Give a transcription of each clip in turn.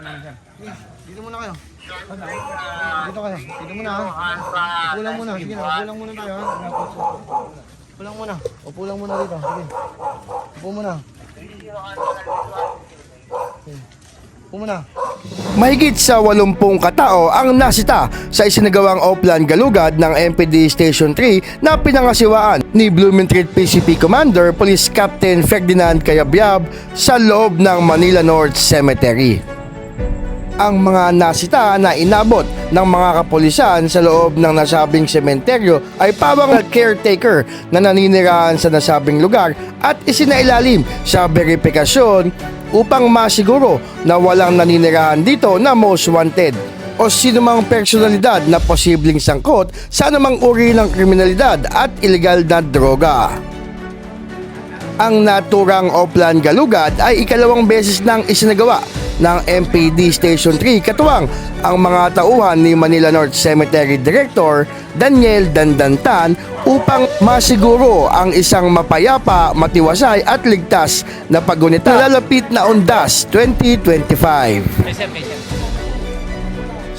Dito muna kayo. Dito kayo. Dito muna ha. Upo lang muna. Sige na, upo muna tayo ha. Upo lang muna. Upo lang muna dito. Sige. Upo muna. Sige. Upo muna. Mahigit sa 80 katao ang nasita sa isinagawang Oplan Galugad ng MPD Station 3 na pinangasiwaan ni Blumentritt PCP Commander Police Captain Ferdinand Cayabyab sa loob ng Manila North Cemetery. Ang mga nasita na inabot ng mga kapulisan sa loob ng nasabing sementeryo ay pawang caretaker na naninirahan sa nasabing lugar at isinailalim sa verifikasyon upang masiguro na walang naninirahan dito na most wanted o sinumang personalidad na posibleng sangkot sa anumang uri ng kriminalidad at ilegal na droga. Ang naturang Oplan Galugad ay ikalawang beses nang isinagawa ng MPD Station 3 katuwang ang mga tauhan ni Manila North Cemetery Director Daniel Dandantan upang masiguro ang isang mapayapa, matiwasay at ligtas na pagunita. Sa lalapit na Undas 2025.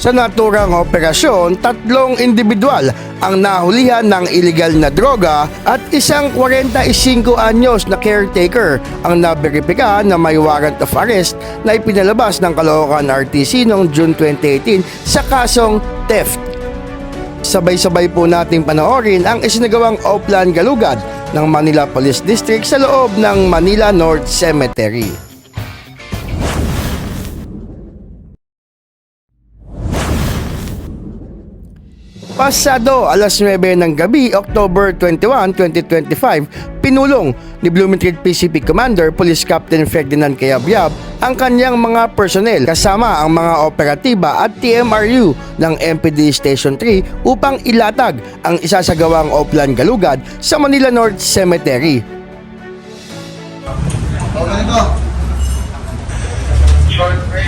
Sa naturang operasyon, tatlong individual ang nahulihan ng illegal na droga at isang 45 anyos na caretaker ang naberipika na may warrant of arrest na ipinalabas ng Caloocan RTC noong June 2018 sa kasong theft. Sabay-sabay po nating panoorin ang isinagawang Oplan Galugad ng Manila Police District sa loob ng Manila North Cemetery. Pasado alas 9 ng gabi, October 21, 2025, pinulong ni Blumentritt PCP Commander Police Captain Ferdinand Cayabyab ang kanyang mga personnel kasama ang mga operatiba at TMRU ng MPD Station 3 upang ilatag ang isasagawang Oplan Galugad sa Manila North Cemetery. O, ganito.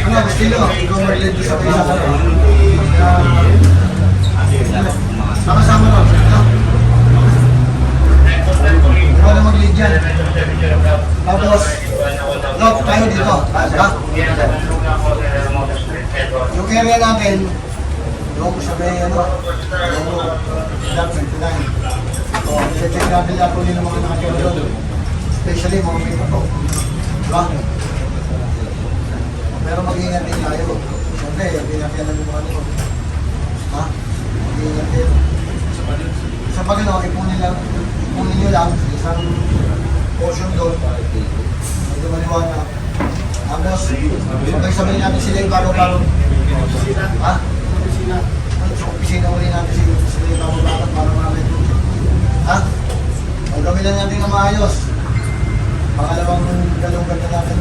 Ano, gusto nyo? Ikaw mag-lead sa nun. Ano? Ikaw na mag-lead dyan. Tapos, Lok, tayo dito. Ha? Yung area natin, yung sa may, ano, yung Block 29. O, check natin lahat ulit ng mga nakatira doon. Especially mga may pato. Diba? Pero mag-iingat din tayo. Siyempre, pinakyan ng mga ano. Ha? Mag-iingat din. Sa pag ano, ipunin lang, ipunin nyo lang isang portion doon. Medyo maliwanag. Tapos, sabay-sabay natin sila yung bago-bago. Ha? Sa opisina uli natin sila sila yung bago-bago para mamit. Ha? Lang natin na maayos. Pangalawang dalawang ganda natin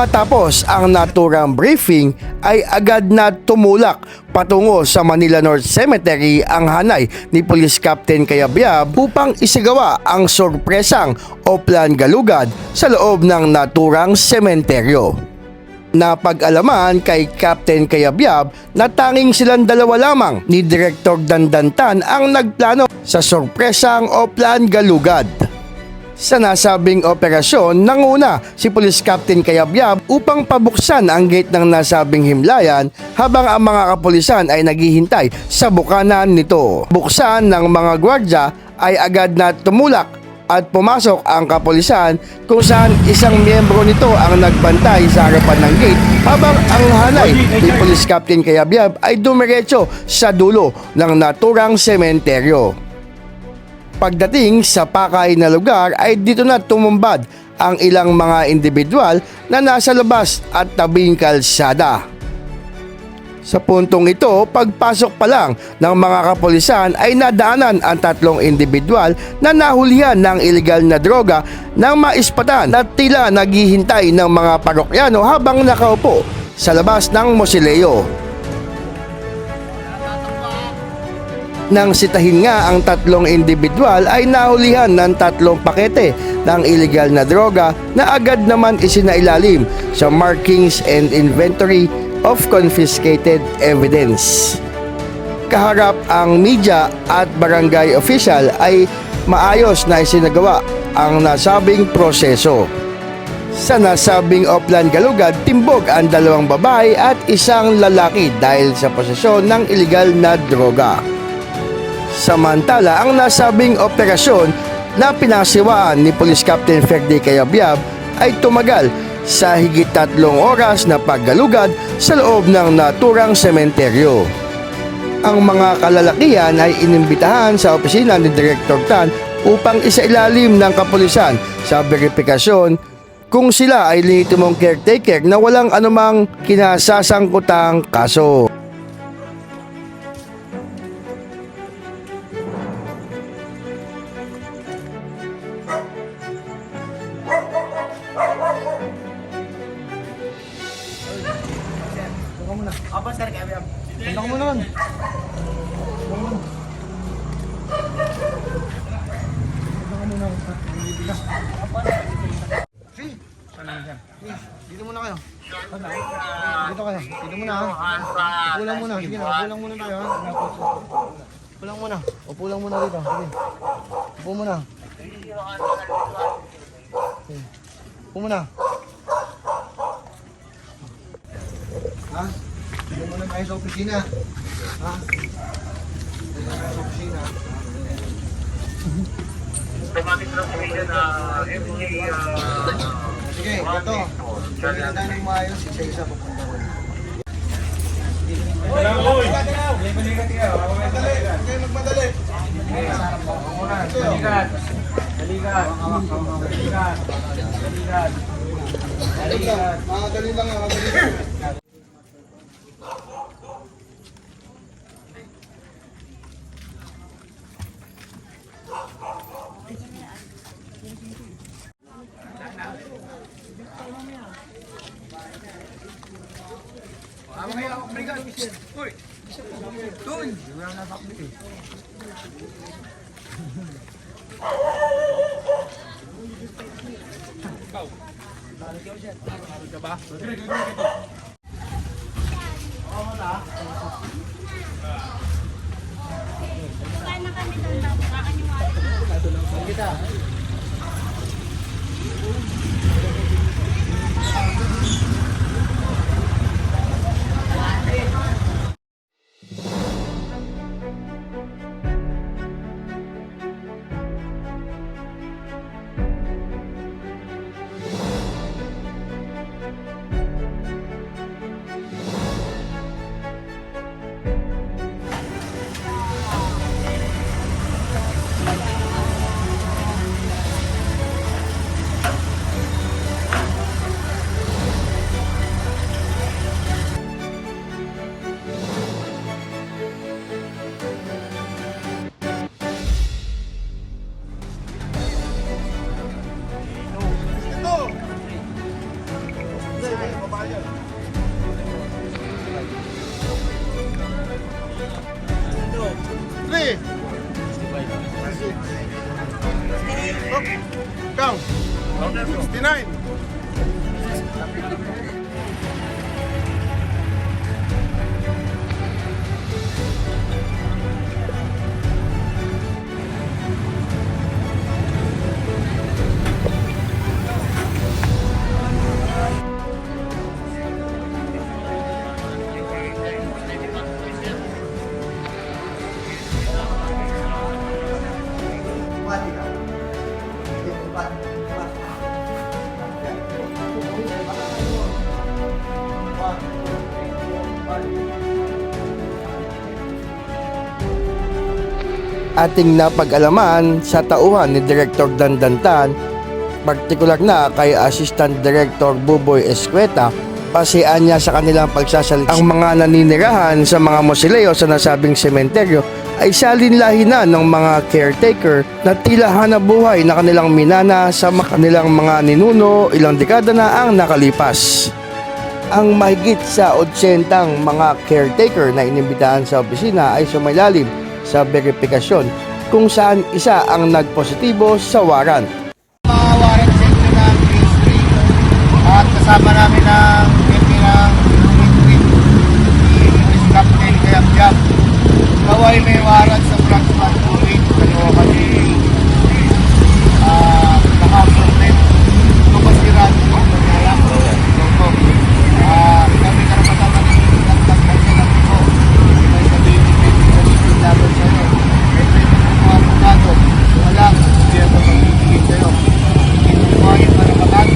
Matapos ang naturang briefing ay agad na tumulak patungo sa Manila North Cemetery ang hanay ni Police Captain Cayabyab upang isagawa ang sorpresang Oplan Galugad sa loob ng naturang sementeryo. Napag-alaman kay Captain Cayabyab na tanging silang dalawa lamang ni Director Dandantan ang nagplano sa sorpresang Oplan Galugad. Sa nasabing operasyon, nanguna si Police Captain Kayabyab upang pabuksan ang gate ng nasabing himlayan habang ang mga kapulisan ay naghihintay sa bukanan nito. Buksan ng mga gwardya ay agad na tumulak at pumasok ang kapulisan kung saan isang miyembro nito ang nagbantay sa harapan ng gate habang ang hanay ni Police Captain Kayabyab ay dumiretso sa dulo ng naturang sementeryo. Pagdating sa pakay na lugar ay dito na tumumbad ang ilang mga individual na nasa labas at tabing kalsada. Sa puntong ito, pagpasok pa lang ng mga kapulisan ay nadaanan ang tatlong individual na nahulihan ng ilegal na droga ng maispatan na tila naghihintay ng mga parokyano habang nakaupo sa labas ng mosileo. Nang sitahin nga ang tatlong individual ay nahulihan ng tatlong pakete ng illegal na droga na agad naman isinailalim sa markings and inventory of confiscated evidence. Kaharap ang media at barangay official ay maayos na isinagawa ang nasabing proseso. Sa nasabing Oplan Galugad, timbog ang dalawang babae at isang lalaki dahil sa posesyon ng illegal na droga. Samantala, ang nasabing operasyon na pinasiwaan ni Police Captain Ferdi Cayabyab ay tumagal sa higit tatlong oras na paggalugad sa loob ng naturang sementeryo. Ang mga kalalakihan ay inimbitahan sa opisina ni Director Tan upang isailalim ng kapulisan sa verifikasyon kung sila ay lehitimong caretaker na walang anumang kinasasangkutang kaso. Sige na, pulang muna tayo ha. Pulang muna. Upo lang muna dito. Sige. Upo muna. Sige. Upo muna. Ha? Dito muna tayo sa opisina. Ha? Dito muna tayo sa opisina. Sige, ito. Sige na tayo ng maayos. Isa-isa mga dali lang, mga dali. Pupunta ko. Balikan. Balikan. Balikan. Balikan. Ah, dali lang ah, dali lang. Kaya na kami doon na kakaniwala. Three. Count. 69. Ating napag-alaman sa tauhan ni Director Dandantan, partikular na kay Assistant Director Buboy Escueta Pasean niya sa kanilang pagsasalita. Ang mga naninirahan sa mga mosileo sa nasabing sementeryo ay salinlahi na ng mga caretaker na tila hanap buhay na kanilang minana sa kanilang mga ninuno ilang dekada na ang nakalipas. Ang mahigit sa 80 mga caretaker na inimbitahan sa opisina ay sumailalim sa verifikasyon kung saan isa ang nagpositibo sa warrant. mga warrant center ng Phase 3 at kasama namin ang MP ng Win-Win si Captain Kayam Jam ikaw ay may warrant sa branch 128 pero kasi ah naka-absorben kapasiran kaya ito ah kami karapatan namin nagtag kasi ng ito may sabihin ni Pwede sa listed laban sa'yo ito yung mga abogado wala hindi ako magbibigay sa'yo hindi mo yung karapatan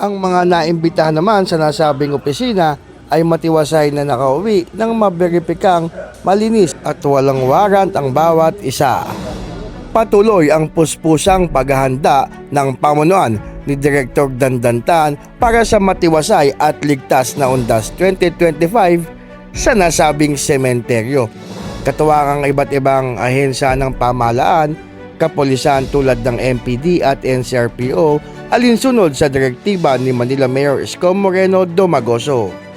Ang mga naimbitahan naman sa nasabing opisina ay matiwasay na nakauwi nang maberipikang malinis at walang warrant ang bawat isa. Patuloy ang puspusang paghahanda ng pamunuan ni Direktor Dandantan para sa matiwasay at ligtas na Undas 2025 sa nasabing sementeryo. Katuwang ang iba't ibang ahensya ng pamahalaan, kapolisan tulad ng MPD at NCRPO alinsunod sa direktiba ni Manila Mayor Isko Moreno Domagoso.